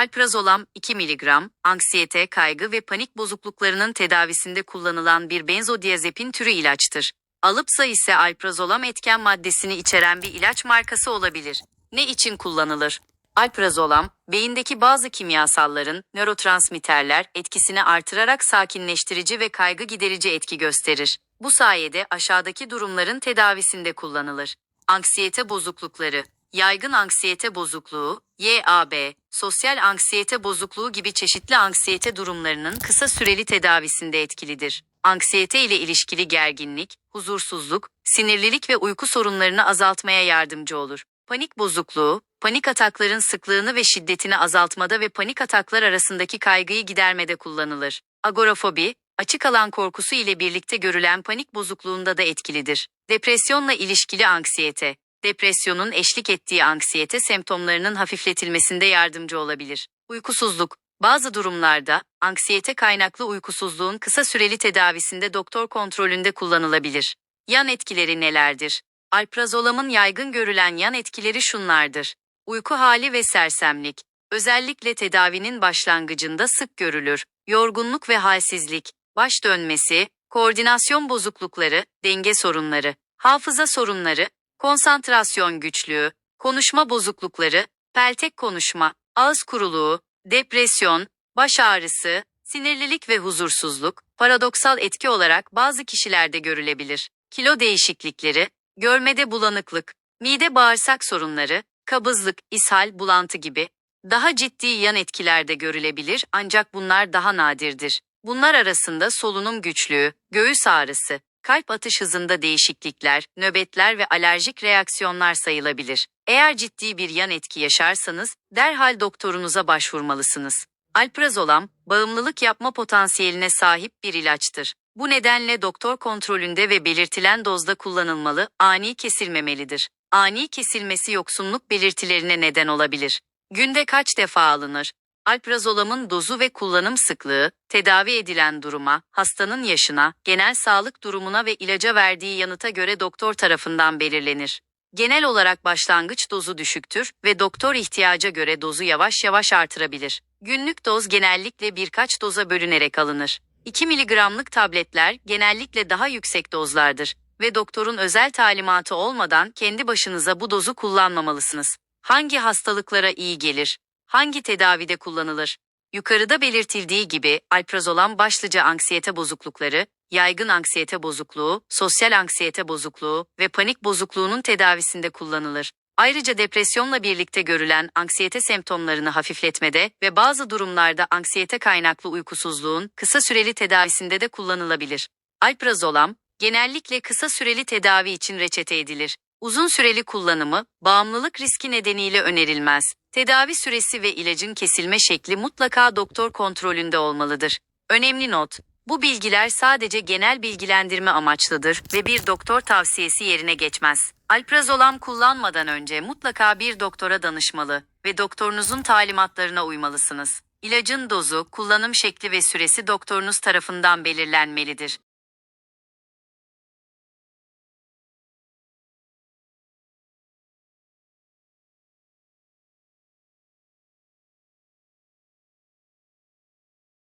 Alprazolam 2 mg, anksiyete, kaygı ve panik bozukluklarının tedavisinde kullanılan bir benzodiazepin türü ilaçtır. Alıpsa ise alprazolam etken maddesini içeren bir ilaç markası olabilir. Ne için kullanılır? Alprazolam, beyindeki bazı kimyasalların, nörotransmitterler etkisini artırarak sakinleştirici ve kaygı giderici etki gösterir. Bu sayede aşağıdaki durumların tedavisinde kullanılır. Anksiyete bozuklukları, yaygın anksiyete bozukluğu, YAB, sosyal anksiyete bozukluğu gibi çeşitli anksiyete durumlarının kısa süreli tedavisinde etkilidir. Anksiyete ile ilişkili gerginlik, huzursuzluk, sinirlilik ve uyku sorunlarını azaltmaya yardımcı olur. Panik bozukluğu, panik atakların sıklığını ve şiddetini azaltmada ve panik ataklar arasındaki kaygıyı gidermede kullanılır. Agorafobi, açık alan korkusu ile birlikte görülen panik bozukluğunda da etkilidir. Depresyonla ilişkili anksiyete, depresyonun eşlik ettiği anksiyete semptomlarının hafifletilmesinde yardımcı olabilir. Uykusuzluk, bazı durumlarda anksiyete kaynaklı uykusuzluğun kısa süreli tedavisinde doktor kontrolünde kullanılabilir. Yan etkileri nelerdir? Alprazolamın yaygın görülen yan etkileri şunlardır. Uyku hali ve sersemlik. Özellikle tedavinin başlangıcında sık görülür. Yorgunluk ve halsizlik, baş dönmesi, koordinasyon bozuklukları, denge sorunları, hafıza sorunları, konsantrasyon güçlüğü, konuşma bozuklukları, peltek konuşma, ağız kuruluğu, depresyon, baş ağrısı, sinirlilik ve huzursuzluk, paradoksal etki olarak bazı kişilerde görülebilir. Kilo değişiklikleri, görmede bulanıklık, mide bağırsak sorunları, kabızlık, ishal, bulantı gibi daha ciddi yan etkiler de görülebilir ancak bunlar daha nadirdir. Bunlar arasında solunum güçlüğü, göğüs ağrısı, kalp atış hızında değişiklikler, nöbetler ve alerjik reaksiyonlar sayılabilir. Eğer ciddi bir yan etki yaşarsanız derhal doktorunuza başvurmalısınız. Alprazolam, bağımlılık yapma potansiyeline sahip bir ilaçtır. Bu nedenle doktor kontrolünde ve belirtilen dozda kullanılmalı, ani kesilmemelidir. Ani kesilmesi yoksunluk belirtilerine neden olabilir. Günde kaç defa alınır? Alprazolamın dozu ve kullanım sıklığı, tedavi edilen duruma, hastanın yaşına, genel sağlık durumuna ve ilaca verdiği yanıta göre doktor tarafından belirlenir. Genel olarak başlangıç dozu düşüktür ve doktor ihtiyaca göre dozu yavaş yavaş artırabilir. Günlük doz genellikle birkaç doza bölünerek alınır. 2 miligramlık tabletler genellikle daha yüksek dozlardır ve doktorun özel talimatı olmadan kendi başınıza bu dozu kullanmamalısınız. Hangi hastalıklara iyi gelir? Hangi tedavide kullanılır? Yukarıda belirtildiği gibi alprazolam başlıca anksiyete bozuklukları, yaygın anksiyete bozukluğu, sosyal anksiyete bozukluğu ve panik bozukluğunun tedavisinde kullanılır. Ayrıca depresyonla birlikte görülen anksiyete semptomlarını hafifletmede ve bazı durumlarda anksiyete kaynaklı uykusuzluğun kısa süreli tedavisinde de kullanılabilir. Alprazolam, genellikle kısa süreli tedavi için reçete edilir. Uzun süreli kullanımı, bağımlılık riski nedeniyle önerilmez. Tedavi süresi ve ilacın kesilme şekli mutlaka doktor kontrolünde olmalıdır. Önemli not, bu bilgiler sadece genel bilgilendirme amaçlıdır ve bir doktor tavsiyesi yerine geçmez. Alprazolam kullanmadan önce mutlaka bir doktora danışmalı ve doktorunuzun talimatlarına uymalısınız. İlacın dozu, kullanım şekli ve süresi doktorunuz tarafından belirlenmelidir.